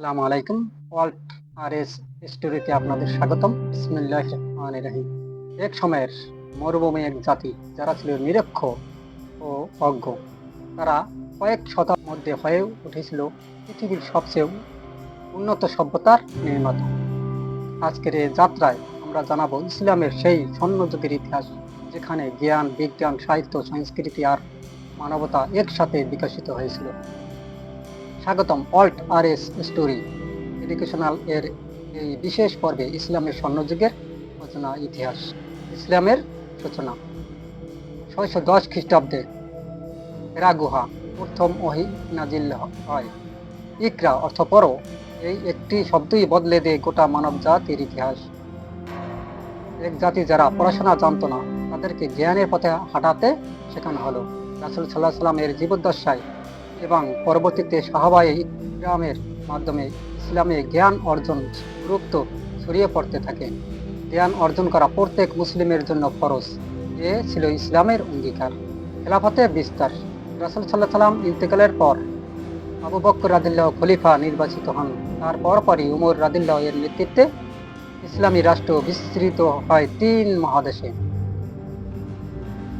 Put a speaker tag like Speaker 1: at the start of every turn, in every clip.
Speaker 1: আসসালামু আলাইকুম। ওয়ার্ল্ড আর এস স্টোরিতে আপনাদের স্বাগতম। বিসমিল্লাহ রহমান রহিম। এক সময়ের মরুভূমি এক জাতি, যারা ছিল নিরক্ষ ও অজ্ঞ, তারা কয়েক শতাব্দীর মধ্যে হয়ে উঠেছিল পৃথিবীর সবচেয়ে উন্নত সভ্যতার নির্মাতা। আজকের এই যাত্রায় আমরা জানাব ইসলামের সেই স্বর্ণযুগের ইতিহাস, যেখানে জ্ঞান, বিজ্ঞান, সাহিত্য, সংস্কৃতি আর মানবতা একসাথে বিকশিত হয়েছিল। স্বাগতম alt R S story. Educational এর এই বিশেষ পর্বে ইসলামের স্বর্ণযুগের সূচনা ইতিহাস, ইসলামের সূচনা। ছয়শো দশ খ্রিস্টাব্দে হেরা গুহা প্রথম ওহি নাজিল হয়। ইকরা অর্থ পড়ো এই একটি শব্দই বদলে দেয় গোটা মানব জাতির ইতিহাস। এক জাতি যারা পড়াশোনা জানতো না, তাদেরকে জ্ঞানের পথে হাঁটাতে শেখানো হলো। রাসুল সাল্লাহ সাল্লামের জীবদ্দশায় এবং পরবর্তীতে সাহাবাই ইকরামের মাধ্যমে ইসলামে জ্ঞান অর্জন গুরুত্ব ছড়িয়ে পড়তে থাকে। জ্ঞান অর্জন করা প্রত্যেক মুসলিমের জন্য ফরজ। এ ছিল ইসলামের অঙ্গীকার। খেলাফতে বিস্তার। রাসুল সাল্লাহ সাল্লাম ইন্তেকালের পর আবু বক্কর রাদিল্লাহ খলিফা নির্বাচিত হন। তার পরপরই উমর রাদিল্লাহ এর নেতৃত্বে ইসলামী রাষ্ট্র বিস্তৃত হয় তিন মহাদেশে।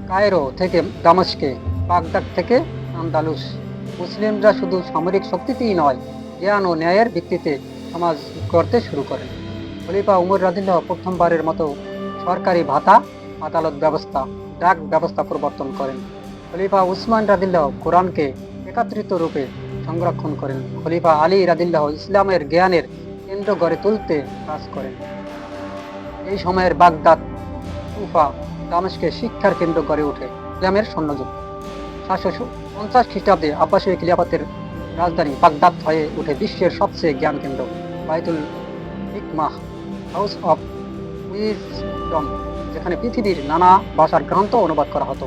Speaker 1: কায়রো থেকে দামাস্কে বাগদাদ থেকে আন্দালুস। মুসলিমরা শুধু সামরিক শক্তিতেই নয়, জ্ঞান ও ন্যায়ের ভিত্তিতে সমাজ করতে শুরু করেন। খলিফা উমর রাদিল্লাহ প্রথমবারের মতো সরকারি ভাতা, আদালত ব্যবস্থা, ডাক ব্যবস্থা প্রবর্তন করেন। খলিফা উসমান রাদিল্লাহ কোরআনকে একত্রিত রূপে সংরক্ষণ করেন। খলিফা আলী রাদিল্লাহ ইসলামের জ্ঞানের কেন্দ্র গড়ে তুলতে কাজ করেন। এই সময়ের বাগদাদ, কুফা, দামেশকে শিক্ষার কেন্দ্র গড়ে ওঠে ইসলামের স্বর্ণযুগ। সাতশো পঞ্চাশ খ্রিস্টাব্দে আব্বাসীয় খিলাফতের রাজধানী বাগদাদ হয়ে উঠে বিশ্বের সবচেয়ে জ্ঞান কেন্দ্র বাইতুল হিকমাহ হাউস অফ উইজডম, যেখানে পৃথিবীর নানা ভাষার গ্রন্থ অনুবাদ করা হতো।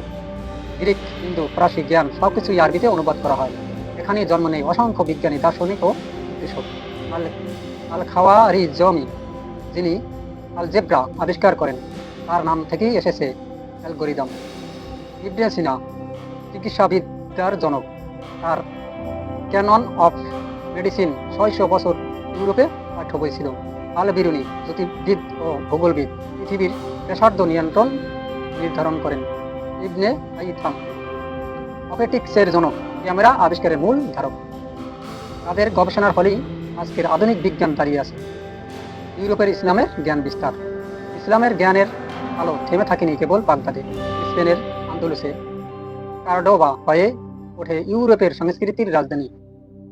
Speaker 1: গ্রিক, হিন্দু, ফরাসি জ্ঞান সবকিছুই আরবিতে অনুবাদ করা হয়। এখানে জন্ম নেই অসংখ্য বিজ্ঞানী, দার্শনিক ও কৃষক আল আল খাওয়ারি জমি যিনি আল জেব্রা আবিষ্কার করেন, তার নাম থেকেই এসেছে অ্যালগোরিদম। ইবনে সিনা চিকিৎসাবিদ্যার জনক তার ক্যানন অফ মেডিসিন ছয়শো বছর ইউরোপে পাঠ্য বই ছিল। আল বিরুনি জ্যোতির্বিদ ও ভূগোলবিদ পৃথিবীর ব্যাসার্ধ নিয়ন্ত্রণ নির্ধারণ করেন। ইবনে আইথাম, অপেটিক্সের জনক, ক্যামেরা আবিষ্কারের মূল ধারক। তাদের গবেষণার ফলেই আজকের আধুনিক বিজ্ঞান দাঁড়িয়ে আছে। ইউরোপের ইসলামের জ্ঞান বিস্তার। ইসলামের জ্ঞানের আলো থেমে থাকেনি কেবল বাগদাদে। স্পেনের আন্দোলসে কার্ডোবা হয়ে ওঠে ইউরোপের সংস্কৃতির রাজধানী।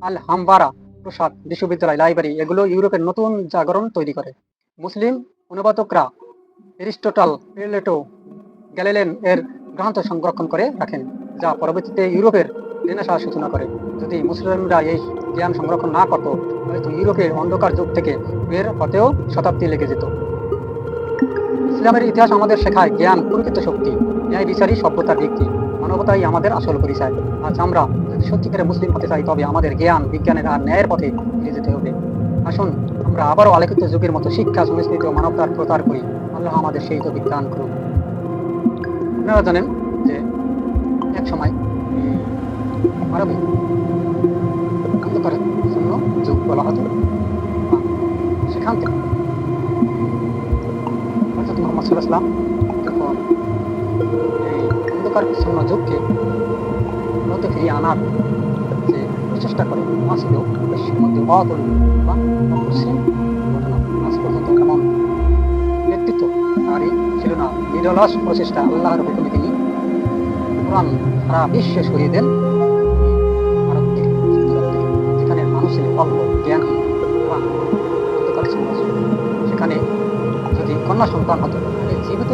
Speaker 1: আল হামবারা প্রসাদ বিশ্ববিদ্যালয় লাইব্রেরি এগুলো ইউরোপের নতুন জাগরণ তৈরি করে। মুসলিম অনুবাদকরা এরিস্টোটল, প্লেটো, গ্যালিলেন এর গ্রন্থ সংরক্ষণ করে রাখেন, যা পরবর্তীতে ইউরোপের রেনেসার সূচনা করে। যদি মুসলিমরা এই জ্ঞান সংরক্ষণ না করত হয়তো ইউরোপের অন্ধকার যুগ থেকে বের হতেও শতাব্দী লেগে যেত। ইসলামের ইতিহাস আমাদের শেখায় জ্ঞান, প্রকৃত শক্তি, ন্যায় বিচারই সভ্যতার ভিত্তি। মানবতাই আমাদের আসল পরিচয়। আজ আমরা যদি সত্যিকারে মুসলিম হতে চাই, তবে আমাদের জ্ঞান, বিজ্ঞানের আর ন্যায়ের পথে ফিরে যেতে হবে। আসুন, আমরা আবারও আলোকিত যুগের মতো শিক্ষা, সংস্কৃতি ও মানবতার প্রচার করি। আল্লাহ আমাদের সেই তো বিজ্ঞান করুন। আপনারা জানেন যে এক সময় আরবে অন্ধকারের জন্য যুগ বলা হতো। সেখান থেকে হজরত মোহাম্মদ সাল্লাহাম যখন অন্ধকার শূন্য যুগকে মধ্যে ফিরিয়ে আনার যে প্রচেষ্টা করে তা ছিল বিশ্বের মধ্যে অতুল বা অপসীম ঘটনা আজ পর্যন্ত এমন নেতৃত্ব তারই ছিল না নিরলস প্রচেষ্টা আল্লাহর হুকুমে তিনি কোরআন সারা বিশ্বে সরিয়ে দেন। ভারত যেখানে মানুষ ছিল অল্প এবং সেখানে যদি কন্যা সন্তান হতো জীবিত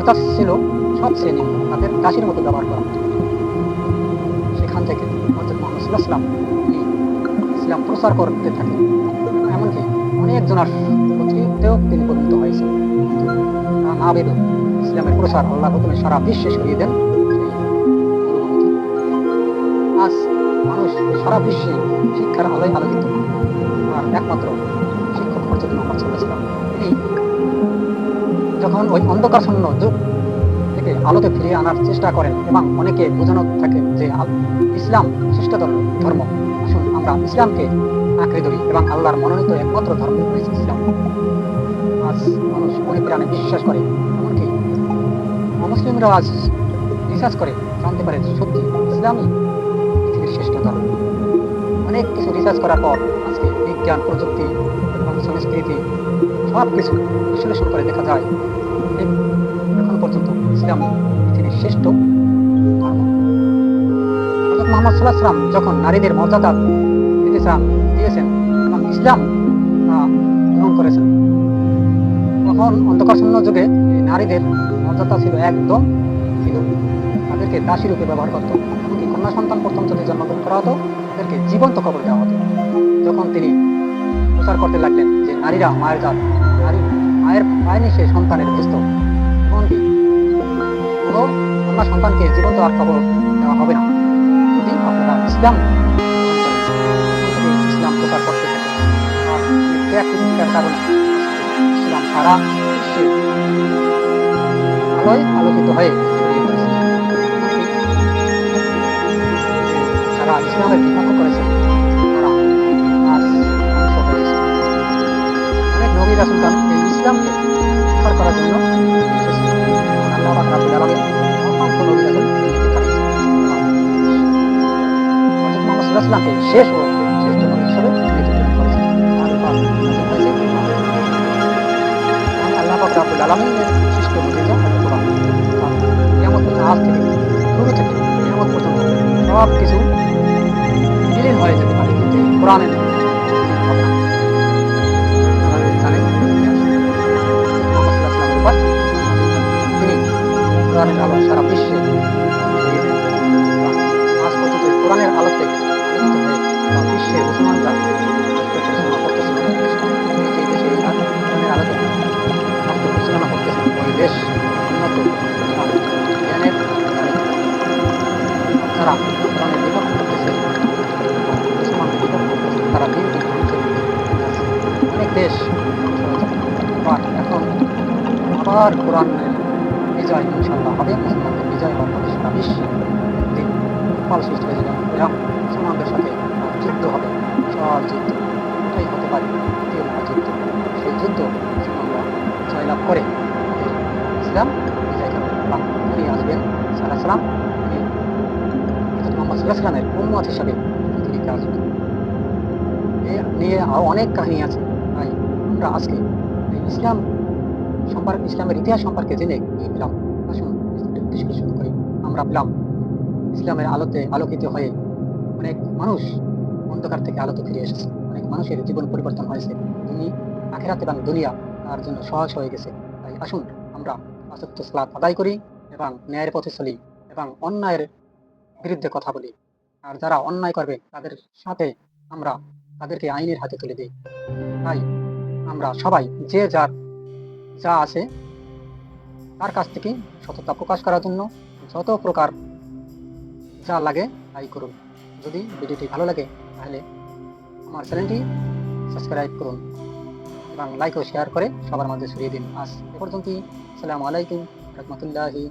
Speaker 1: নারীর ছিল সবচেয়ে নিম্ন তাদের দাসীর মতো ব্যবহার করা সেখান থেকে সাল্লাম তিনি ইসলাম প্রচার করতে থাকেন। এমনকি অনেকজনার প্রতিতেও তিনি পরিণত হয়েছেন। কিন্তু না ভেবে ইসলামের প্রসার আল্লাহ হুকুমে সারা বিশ্বে সরিয়ে দেন আজ মানুষ সারা বিশ্বে শিক্ষার আলোয় আলোকিত। আর একমাত্র শিক্ষক হজরত মোহাম্মদ সাল্লাম তিনি যখন ওই অন্ধকার শূন্য যুগ থেকে আলোতে ফিরিয়ে আনার চেষ্টা করেন এবং অনেকে বোঝানো থাকেন যে ইসলাম শ্রেষ্ঠ ধর্ম। আসুন আমরা ইসলামকে আঁকড়ে ধরি এবং আল্লাহর মনোনীত একমাত্র ধর্ম হয়েছে ইসলাম। আজ মানুষ মনে প্রাণে বিশ্বাস করে, এমনকি অমুসলিমরাও আজ রিসার্চ করে, জানতে পারে সত্যি ইসলামই পৃথিবীর শ্রেষ্ঠ ধর্ম। অনেক কিছু রিসার্চ করার পর আজকে বিজ্ঞান, প্রযুক্তি এবং সংস্কৃতি সব কিছু বিশ্লেষণ করে দেখা যায় এখন পর্যন্ত ইসলাম পৃথিবীর শ্রেষ্ঠ ধর্ম। মুহাম্মদ সাল্লাহ সাল্লাম যখন নারীদের মর্যাদা চান দিয়েছেন এবং ইসলাম গ্রহণ করেছেন, তখন অন্ধকারশূন্য যুগে নারীদের মর্যাদা ছিল একদম ছিল তাদেরকে দাসী রূপে ব্যবহার করত, এমনকি কন্যা সন্তান প্রথম যদি জন্মগ্রহণ করা হতো, তাদেরকে জীবন্ত কবর দেওয়া হতো। যখন তিনি প্রচার করতে লাগলেন যে নারীরা মায়ের জাত মায়ের পায়নি সে সন্তানের ব্যস্ত। এমনকি কোনো সন্তানকে জীবন্ত আর কবর দেওয়া হবে না। যদি আপনারা ইসলাম ইসলাম প্রচার করতে থাকেন আর প্রতিজ্ঞার কারণে ইসলাম সারা বিশ্বে আলোয় আলোকিত হয়ে যারা ইসলামের বিপক্ষ করেছে, তারা অনেক নবী রাসুলগণ এই ইসলামকে প্রচার করার জন্য এসেছে আল্লাহ পাক রাব্বুল আলামিন অসংখ্য নবী রাসূল পাঠিয়েছেন হযরত মুহাম্মদ শেষ পর্যন্ত সব কিছু হয়ে যেতে পারে কোরআনের এই কোরআনের আলোতে রাষ্ট্র পরিচালনা করতেছে ওই দেশ উন্নত জ্ঞানের তারা কোরআনের বিপক্ষ করতেছে এবং মুসলমানদের বিপক্ষ করতেছে তারা অনেক দেশ এখন আবার কোরআনের বিজয় ইনশাল্লাহ হবে মুসলমানদের বিজয় হবে সারা বিশ্বে ফল সৃষ্টি হয়ে যাবে এবং মুসলমানদের সাথে যুদ্ধ হবে বিশাল যুদ্ধ, এটাই হতে পারে দ্বিতীয় মহাযুদ্ধ সেই যুদ্ধ মুসলমানরা জয়লাভ করে ইসলাম বিজয় করবে এবং তিনি আসবেন সাল্লাহ সালাম। তিনি মোহাম্মদ সাল্লাহ সাল্লামের উম্মত হিসাবে পৃথিবীতে আসবেন এ নিয়ে আরও অনেক কাহিনী আছে। তাই আমরা আজকে ইসলাম সম্পর্কে, ইসলামের ইতিহাস সম্পর্কে জেনে কি পেলাম? আসুন একটু বিশ্লেষণ করি আমরা পেলাম। ইসলামের আলোতে আলোকিত হয়ে অনেক মানুষ অন্ধকার থেকে আলোতে ফিরে এসেছে। অনেক মানুষের জীবন পরিবর্তন হয়েছে। দুনি আখেরাত এবং দুনিয়া তার জন্য সহজ হয়ে গেছে। তাই আসুন আমরা আসক্ত সালাত আদায় করি এবং ন্যায়ের পথে চলি এবং অন্যায়ের বিরুদ্ধে কথা বলি। আর যারা অন্যায় করবে, তাদের সাথে আমরা তাদেরকে আইনের হাতে তুলে দিই। তাই আমরা সবাই যে যার, যা আছে তার কাছ থেকে সততা প্রকাশ করার জন্য যত প্রকার যা লাগে তাই করুন। যদি ভিডিওটি ভালো লাগে, তাহলে আমার চ্যানেলটি সাবস্ক্রাইব করুন এবং লাইক ও শেয়ার করে সবার মাঝে ছড়িয়ে দিন। আজ এ পর্যন্তই। আসসালামু আলাইকুম রহমতুল্লাহি।